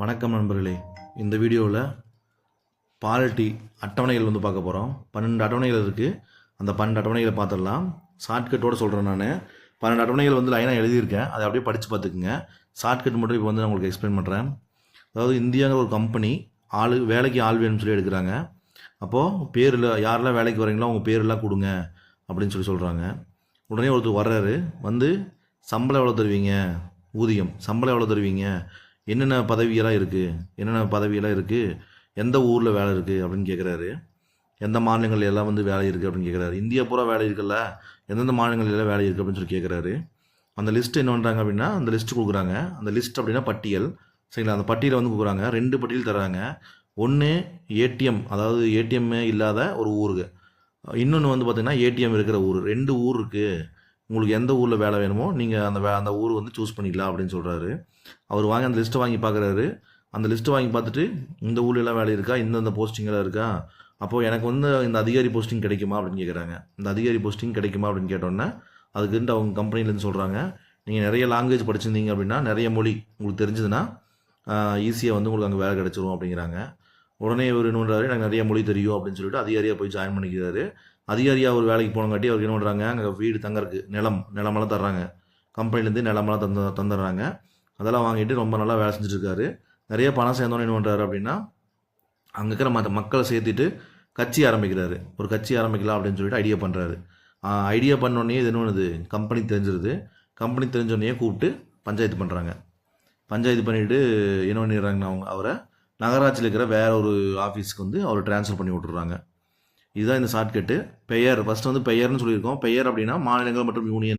வணக்கம் நண்பர்களே. இந்த வீடியோவில் பாலிட்டி அட்டவணைகள் வந்து பார்க்க போகிறோம் பன்னெண்டு அட்டவணைகள் இருக்குது அந்த பன்னெண்டு அட்டவணைகளை பார்த்துடலாம். ஷார்ட்கட்டோடு சொல்கிறேன் நான். பன்னெண்டு அட்டவணைகள் வந்து லைனாக எழுதியிருக்கேன். அதை அப்படியே படித்து பார்த்துக்குங்க. ஷார்ட்கட் மட்டும் இப்போ வந்து நான் உங்களுக்கு எக்ஸ்பிளைன் பண்ணுறேன் அதாவது இந்தியாங்கிற ஒரு கம்பெனி ஆள் வேலைக்கு ஆள் வேணும்னு சொல்லி எடுக்கிறாங்க. அப்போது பேரில் யாரெல்லாம் வேலைக்கு வரீங்களோ அவங்க பேரெல்லாம் கொடுங்க அப்படின்னு சொல்லி சொல்கிறாங்க உடனே ஒருத்தர் வர்றாரு. வந்து சம்பளம் எவ்வளோ தருவீங்க? ஊதியம். சம்பளம் எவ்வளோ தருவீங்க? என்னென்ன பதவியெல்லாம் இருக்குது என்னென்ன பதவியெல்லாம் இருக்குது எந்த ஊரில் வேலை இருக்குது அப்படின்னு கேட்குறாரு எந்த மாநிலங்கள் எல்லாம் வந்து வேலை இருக்குது அப்படின்னு கேட்குறாரு இந்தியா பூரா வேலை இருக்குல்ல? எந்தெந்த மாநிலங்கள் எல்லாம் வேலை இருக்குது அப்படின்னு சொல்லி கேட்குறாரு அந்த லிஸ்ட் என்ன பண்ணுறாங்க அப்படின்னா அந்த லிஸ்ட் கொடுக்குறாங்க. அந்த லிஸ்ட் அப்படின்னா பட்டியல். சரிங்களா? அந்த பட்டியலை வந்து கொடுக்குறாங்க. ரெண்டு பட்டியல் தராங்க ஒன்று ஏடிஎம் அதாவது ஏடிஎம்மே இல்லாத ஒரு ஊருக்கு இன்னொன்று வந்து பார்த்திங்கன்னா ஏடிஎம் இருக்கிற ஊர். ரெண்டு ஊர் இருக்குது உங்களுக்கு எந்த ஊரில் வேலை வேணுமோ நீங்கள் அந்த வே அந்த ஊர் வந்து சூஸ் பண்ணிக்கலாம் அப்படின்னு சொல்கிறாரு அவர் வாங்கி அந்த லிஸ்ட்டை வாங்கி பார்க்குறாரு அந்த லிஸ்ட்டை வாங்கி பார்த்துட்டு இந்த ஊர்லலாம் வேலை இருக்கா? இந்தந்த போஸ்டிங்கெல்லாம் இருக்கா? அப்போது எனக்கு வந்து இந்த அதிகாரி போஸ்டிங் கிடைக்குமா அப்படின்னு கேட்குறாங்க இந்த அதிகாரி போஸ்டிங் கிடைக்குமா அப்படின்னு கேட்டோன்னே அதுக்குன்ட்டு அவங்க கம்பெனிலேருந்து சொல்கிறாங்க நீங்கள் நிறைய லாங்குவேஜ் படிச்சிருந்தீங்க அப்படின்னா நிறைய மொழி உங்களுக்கு தெரிஞ்சதுன்னா ஈஸியாக வந்து உங்களுக்கு அங்கே வேலை கிடச்சிரும் அப்படிங்கிறாங்க. உடனே இவர் என்ன பண்ணுறாரு எனக்கு நிறைய மொழி தெரியும் அப்படின்னு சொல்லிட்டு அதிகாரியாக போய் ஜாயின் பண்ணிக்கிறாரு. அதிகாரியாக ஒரு வேலைக்கு போனங்காட்டி அவருக்கு என்ன பண்ணுறாங்க அங்கே வீடு தங்கறதுக்கு நிலம் நிலமெல்லாம் தர்றாங்க. கம்பெனிலேருந்து நிலமெல்லாம் தந்து தந்துடுறாங்க. அதெல்லாம் வாங்கிட்டு ரொம்ப நல்லா வேலை செஞ்சுட்ருக்காரு. நிறைய பணம் சேர்ந்தோன்னு என்ன பண்ணுறாரு அப்படின்னா அங்கே இருக்கிற மற்ற மக்களை சேர்த்துட்டு கட்சி ஆரம்பிக்கிறாரு. ஒரு கட்சி ஆரம்பிக்கலாம் அப்படின்னு சொல்லிட்டு ஐடியா பண்ணுறாரு ஐடியா பண்ணோடனே இது என்ன பண்ணுது கம்பெனி தெரிஞ்சிருது. கம்பெனி தெரிஞ்சோடனே கூப்பிட்டு பஞ்சாயத்து பண்ணுறாங்க பஞ்சாயத்து பண்ணிவிட்டு என்ன பண்ணிடுறாங்கன்னா அவங்க அவரை நகராட்சியில் இருக்கிற வேற ஒரு ஆஃபீஸ்க்கு வந்து அவர் ட்ரான்ஸ்ஃபர் பண்ணி விட்டுறாங்க. இதுதான் இந்த ஷார்ட்கட்டு பெயர். ஃபர்ஸ்ட் வந்து பெயர்னு சொல்லியிருக்கோம். பெயர் அப்படின்னா மாநிலங்கள் மற்றும் யூனியன்